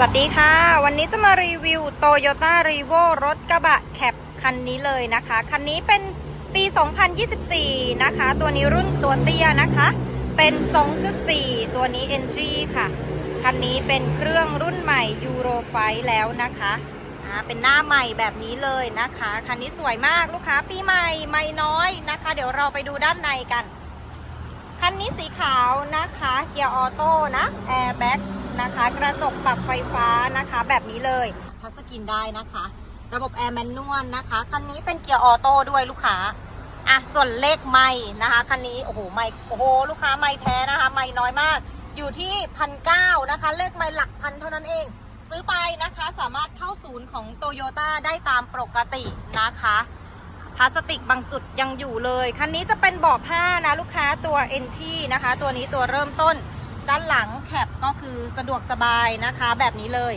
สวัสดีค่ะ วันนี้จะมารีวิว Toyota r e v o รถกระบะแคปคันนี้เลยนะคะ คันนี้เป็นปี 2024 นะคะ ตัวนี้รุ่นตัวเตี้ยนะคะ เป็น 2.4 ตัวนี้ Entry ค่ะ คันนี้เป็นเครื่องรุ่นใหม่ Euro 5แล้วนะคะอ่าเป็นหน้าใหม่แบบนี้เลยนะคะ คันนี้สวยมากลูกค้าปีใหม่ไม่น้อยนะคะ เดี๋ยวเราไปดูด้านในกัน คันนี้สีขาวนะคะ เกียร์ออโต้นะแอร์แบ็ก นะคะ กระจกปรับไฟฟ้านะคะ แบบนี้เลยทัชสกรีนได้นะคะ ระบบแอร์แมนนวลนะคะ คันนี้เป็นเกียร์ออโต้ด้วยลูกค้าอะส่วนเลขไม่นะคะคันนี้โอ้โหไม่โอ้โหลูกค้าไม่แท้นะคะไม่น้อยมาก อยู่ที่พันเก้านะคะ เลขไม่หลักพันเท่านั้นเอง ซื้อไปนะคะสามารถเข้าศูนย์ของโตโยต้าได้ตามปกตินะคะพลาสติกบางจุดยังอยู่เลย คันนี้จะเป็นเบาะผ้านะลูกค้าตัว NT นะคะ ตัวนี้ตัวเริ่มต้น ด้านหลังแคปก็คือสะดวกสบายนะคะแบบนี้เลย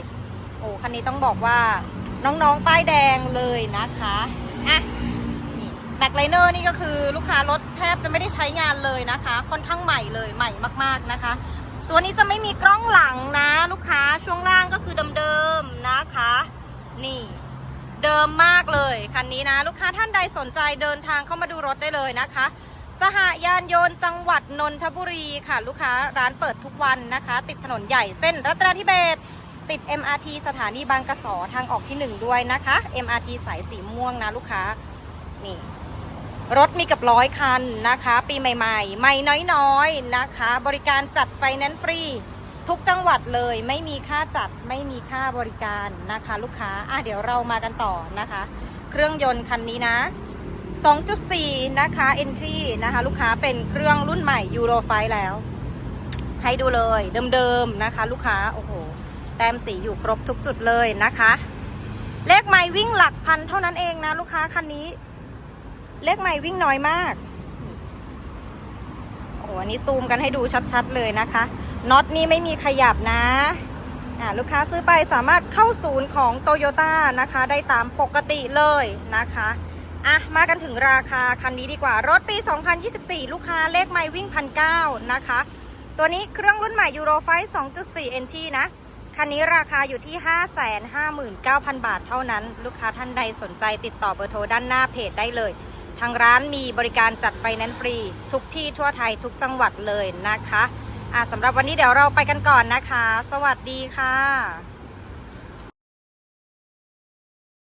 โอ้คันนี้ต้องบอกว่าน้องๆ ป้ายแดงเลยนะคะอะนี่แบ็คไลเนอร์นี่ก็คือลูกค้ารถแทบจะไม่ได้ใช้งานเลยนะคะ ค่อนข้างใหม่เลยใหม่มากๆนะคะ ตัวนี้จะไม่มีกล้องหลังนะ ลูกค้าช่วงล่างก็คือเดิมๆนะคะ นี่เดิมมากเลยคันนี้นะ ลูกค้าท่านใดสนใจเดินทางเข้ามาดูรถได้เลยนะคะ สหยานยนต์จังหวัดนนทบุรีค่ะ ลูกค้าร้านเปิดทุกวันนะคะ ติดถนนใหญ่เส้นรัตนาธิเบศติด MRT สถานีบางกะสอทางออกที่หนึ่งด้วยนะคะ MRT สายสีม่วงนะลูกค้านี่รถมีกับร้อยคันนะคะ ปีใหม่ๆ ไม่น้อยๆนะคะ บริการจัดไฟแนนซ์ฟรี ทุกจังหวัดเลยไม่มีค่าจัดไม่มีค่าบริการนะคะ ลูกค้าอะเดี๋ยวเรามากันต่อนะคะ เครื่องยนต์คันนี้นะ 2.4 นะคะ Entry นะคะ ลูกค้าเป็นเครื่องรุ่นใหม่ Euro 5แล้ว ให้ดูเลยเดิมๆนะคะ ลูกค้า โอ้โห แต้มสีอยู่ครบทุกจุดเลยนะคะ เลขไม่วิ่งหลักพันเท่านั้นเองนะ ลูกค้าคันนี้ เลขไม่วิ่งน้อยมากโอ้โหอันนี้ซูมกันให้ดูชัดๆเลยนะคะน็อตนี่ไม่มีขยับนะอ่าลูกค้าซื้อไปสามารถเข้าศูนย์ของโตโยต้านะคะ ได้ตามปกติเลยนะคะ อะมากันถึงราคาคันนี้ดีกว่า รถปี 2024 ลูกค้าเลขไม่วิ่งพันเนะคะ ตัวนี้เครื่องรุ่นใหม่ Euro 5 2.4 NT นะ คันนี้ราคาอยู่ที่ 559,000 บาทเท่านั้น ลูกค้าท่านใดสนใจติดต่อเบอร์โทรด้านหน้าเพจได้เลย ทางร้านมีบริการจัดไฟแนนซ์ฟรี ทุกที่ทั่วไทยทุกจังหวัดเลยนะคะอะสำหรับวันนี้เดี๋ยวเราไปกันก่อนนะคะ สวัสดีค่ะ